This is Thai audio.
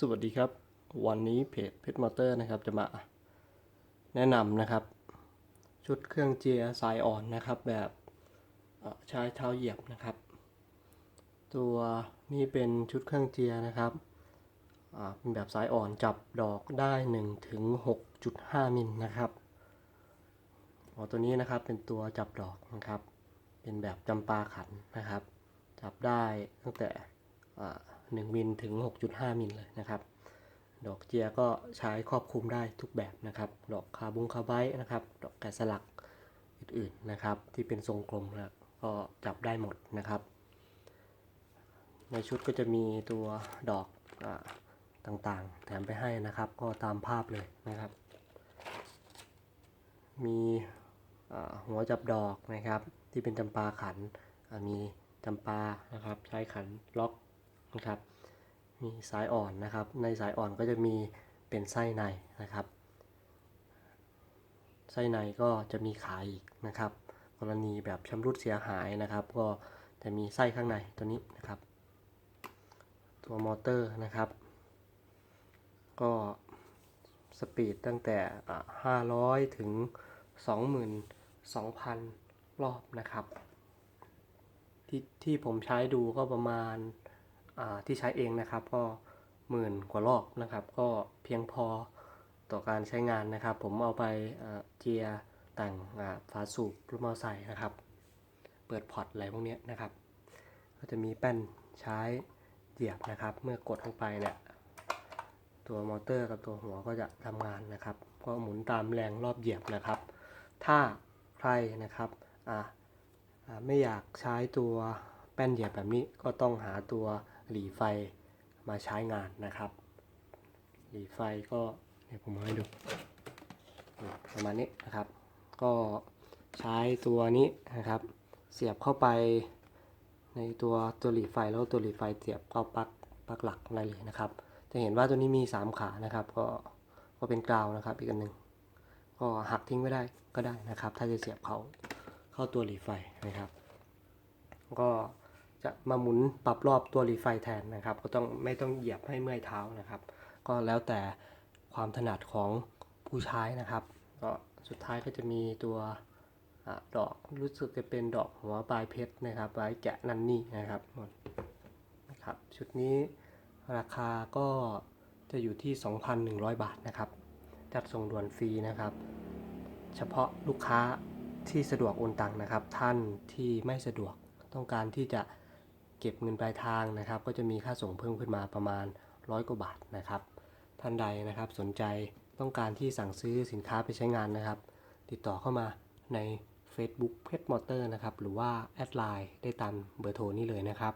สวัสดีครับ วันนี้เพจเพชรมอเตอร์นะครับจะมาแนะนำนะครับ ชุดเครื่องเจียสายอ่อนนะครับ แบบเอ่อใช้เท้าเหยียบนะครับ ตัวนี้เป็นชุดเครื่องเจียนะครับเป็นแบบสายอ่อนจับดอกได้1ถึง6.5มิลนะครับอ๋อตัวนี้นะครับเป็นตัวจับดอกนะครับ เป็นแบบจำปาขันนะครับ จับได้ตั้งแต่ 1มิลถึง 6.5 มิลเลยนะครับ ดอกเจียก็ใช้ครอบคลุมได้ทุกแบบนะครับ ดอกคาบุงคาไบนะครับ ดอกแกะสลักอื่นๆนะครับ ที่เป็นทรงกลมนะก็จับได้หมดนะครับ ในชุดก็จะมีตัวดอกอต่างๆ แถมไปให้นะครับ ก็ตามภาพเลยนะครับ มีหัวจับดอกนะครับ ที่เป็นจำปาขันมีจำปานะครับ ใช้ขันล็อก นะครับมีสายอ่อนนะครับ ในสายอ่อนก็จะมีเป็นไส้ในนะครับ ไส้ในก็จะมีขายอีกนะครับ กรณีแบบชำรุดเสียหายนะครับ ก็จะมีไส้ข้างในตัวนี้นะครับ ตัวมอเตอร์นะครับ ก็สปีดตั้งแต่อ่า500 ถึง 22,000 รอบนะครับ ที่ที่ผมใช้ดูก็ประมาณ ที่ใช้เองนะครับ ก็หมื่นกว่ารอบนะครับ ก็เพียงพอต่อการใช้งานนะครับ ผมเอาไปเจียร์แต่งอ่าฝาสูบรถมอเตอร์ไซค์นะครับ เปิดพอร์ตอะไรพวกนี้นะครับ ก็จะมีแป้นใช้เหยียบนะครับ เมื่อกดลงไปเนี่ยตัวมอเตอร์กับตัวหัวก็จะทำงานนะครับ ก็หมุนตามแรงรอบเหยียบนะครับ ถ้าใครนะครับไม่อยากใช้ตัวแป้นเหยียบแบบนี้ก็ต้องหาตัว หลีไฟมาใช้งานนะครับ หลีไฟก็เดี๋ยวผมเอาให้ดูประมาณนี้นะครับ ก็ใช้ตัวนี้นะครับ เสียบเข้าไปในตัวตัวหลีไฟแล้วตัวหลีไฟเสียบเข้าปลั๊กปลั๊กหลักอะได้เลยนะครับ จะเห็นว่าตัวนี้มี 3 ขานะครับ ก็ก็เป็นกราวนะครับ อีกอันหนึ่งก็หักทิ้งไม่ได้ก็ได้นะครับ ถ้าจะเสียบเขาเข้าตัวหลีไฟนะครับ ก็ จะมาหมุนปรับรอบตัวหลีไฟแทนนะครับ ก็ต้องไม่ต้องเหยียบให้เมื่อยเท้านะครับ ก็แล้วแต่ความถนัดของผู้ใช้นะครับก็สุดท้ายก็จะมีตัวอดอกรู้สึกจะเป็นดอกหัวปลายเพชรนะครับ ไว้แกะนันนี่นะครับหมดนะครับชุดนี้ราคาก็จะอยู่ที่ 2,100 บาทนะครับ จัดส่งด่วนฟรีนะครับ เฉพาะลูกค้าที่สะดวกโอนตังนะครับ ท่านที่ไม่สะดวกต้องการที่จะ เก็บเงินปลายทางนะครับ ก็จะมีค่าส่งเพิ่มขึ้นมาประมาณร้อยกว่าบาทนะครับ ท่านใดนะครับสนใจต้องการที่สั่งซื้อสินค้าไปใช้งานนะครับ ติดต่อเข้ามาใน Facebook เพชรมอเตอร์นะครับ หรือว่าแอดไลน์ได้ตามเบอร์โทรนี้เลยนะครับ